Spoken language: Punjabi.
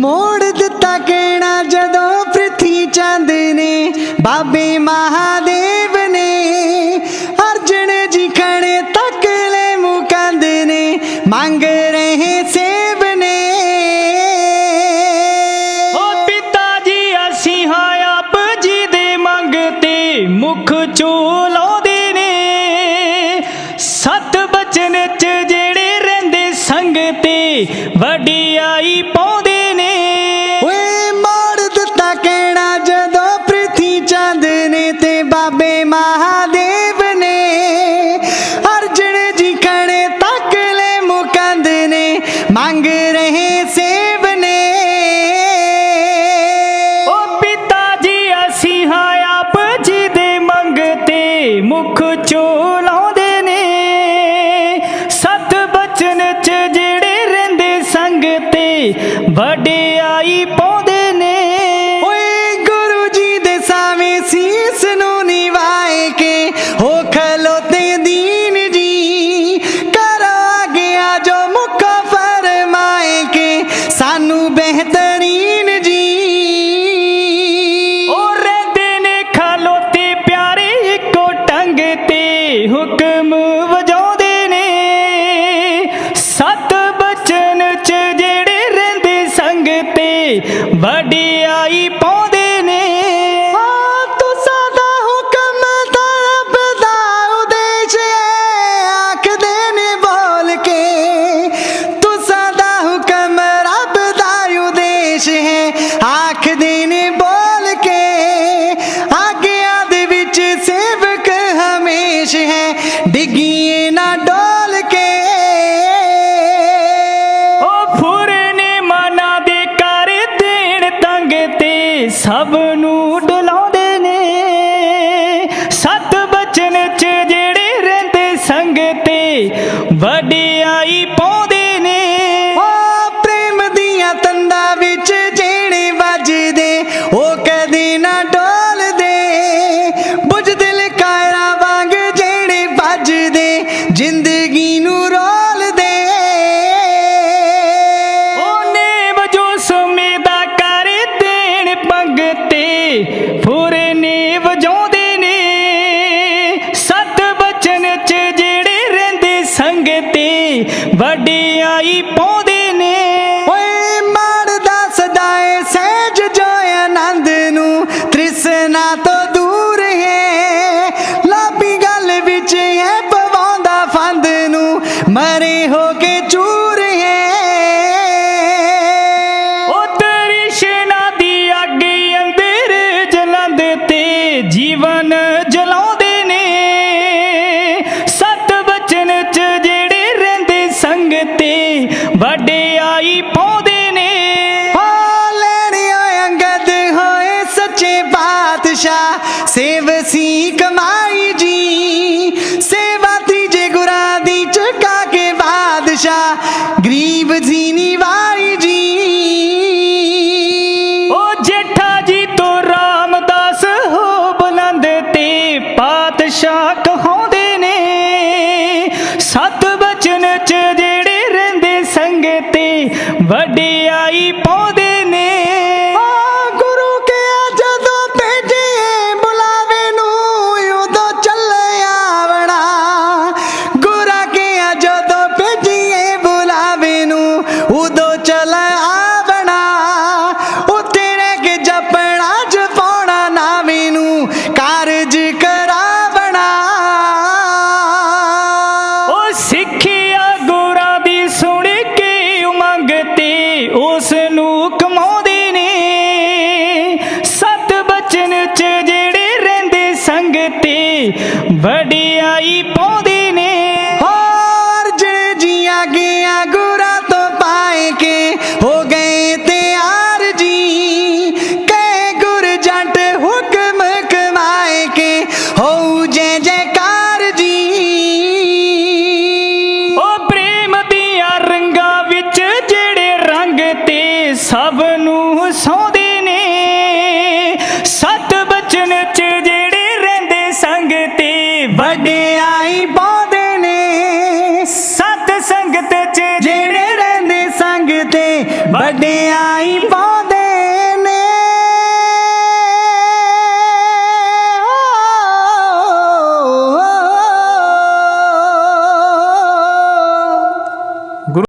ਮੋੜ ਦਿੱਤਾ ਕਹਿਣਾ ਜਦੋਂ ਪ੍ਰਿਥੀ ਚੰਦ ਨੇ, ਬਾਬੇ ਮਹਾਦੇਵ ਨੇ। ਅਰਜਨ ਜੀ ਖਣੇ ਤੱਕ ਲੈ ਮੁਕੰਦ ਨੇ, ਮੰਗ ਰਹੇ ਸੇਬ ਨੇ। ਓ ਪਿਤਾ ਜੀ, ਅਸੀਂ ਹਾਂ ਆਪ ਜੀ ਦੇ ਮੰਗਤੇ ਮੁਖ ਚੋਲਾਉਂਦੇ ਨੇ। ਸਤ ਬਚਨ ਚ ਜਿਹੜੇ ਰਹਿੰਦੇ ਸੰਗ ਤੇ ਵਡਿਆਈ ਮੰਗਤੇ ਮੁਖ ਚੋਲਾਉਂਦੇ ਨੇ। ਸਤ ਬਚਨ ਚ ਜਿਹੜੇ ਰਹਿੰਦੇ ਸੰਗ ਤੇ ਵਡਿਆਈ ਬਚਨ ਜਿਹੜੇ ਰਹਿੰਦੇ ਸੰਗ ਤੇ ਵਡਿਆਈ ਪਾਉਂਦੇ ਨੇ। ਹਾਂ ਤੂੰ ਹੁਕਮ ਦਾ ਰੱਬ ਦਾ ਉਦੇਸ਼ ਹੈ, ਆਖਦੇ ਨੇ ਬੋਲ ਕੇ। ਤੁਸਾਂ ਦਾ ਹੁਕਮ ਰੱਬ ਦਾ ਉਦੇਸ਼ ਹੈ, ਆਖਦੇ ਨੇ ਬੋਲ ਸਭ ਵਡਿਆਈ ਪਾਉਂਦੇ ਨੇ। ਓਏ ਮਾਰਦਾ ਸਦਾਏ ਸਹਿਜ ਜੋ ਆਨੰਦ ਨੂੰ। ਤ੍ਰਿਸ਼ਨਾ ਤੋਂ ਦੂਰ ਹੈ ਲਾਪੀ ਗੱਲ ਵਿੱਚ ਹੈ ਪਵਾਉਂਦਾ ਫੰਦ ਨੂੰ। ਮਰੇ ਹੋ ਕੇ ਚੂਰ ਹੈ ਉਹ ਤ੍ਰਿਸ਼ਨਾ ਦੀ ਅੱਗ ਅੰਦਰ ਜਲੰਦ ਤੇ ਜੀਵਨ ਸੇਵ ਸੀ ਕਮਾਈ ਜੀ, ਸੇਵਾ ਤੀਜੇ ਗੁਰਾਂ ਦੀ ਚੁਕਾ ਕੇ ਬਾਦਸ਼ਾਹ, ਗਰੀਬ ਜੀ ਨਿਵਾਈ ਜੀ। ਉਹ ਜੇਠਾ ਜੀ ਤੋਂ ਰਾਮਦਾਸ, ਹੋ ਬੁਲੰਦ ਤੇ ਪਾਤਸ਼ਾਹ ਕਹਾਉਂਦੇ ਨੇ, ਸਤ ਬਚਨ ਚ ਜਿਹੜੇ ਰਹਿੰਦੇ ਸੰਗ ਤੇ, ਵਡਿਆਈ ਪਾਉਂਦੇ ਉਸ ਵਡਿਆਈ ਪਾਉਂਦੇ ਨੇ ਸਤ ਸੰਗਤ ਚ ਜਿਹੜੇ ਰਹਿੰਦੇ ਸੰਗ ਤੇ ਵੱਡੇ ਆਈ ਪਾਉਂਦੇ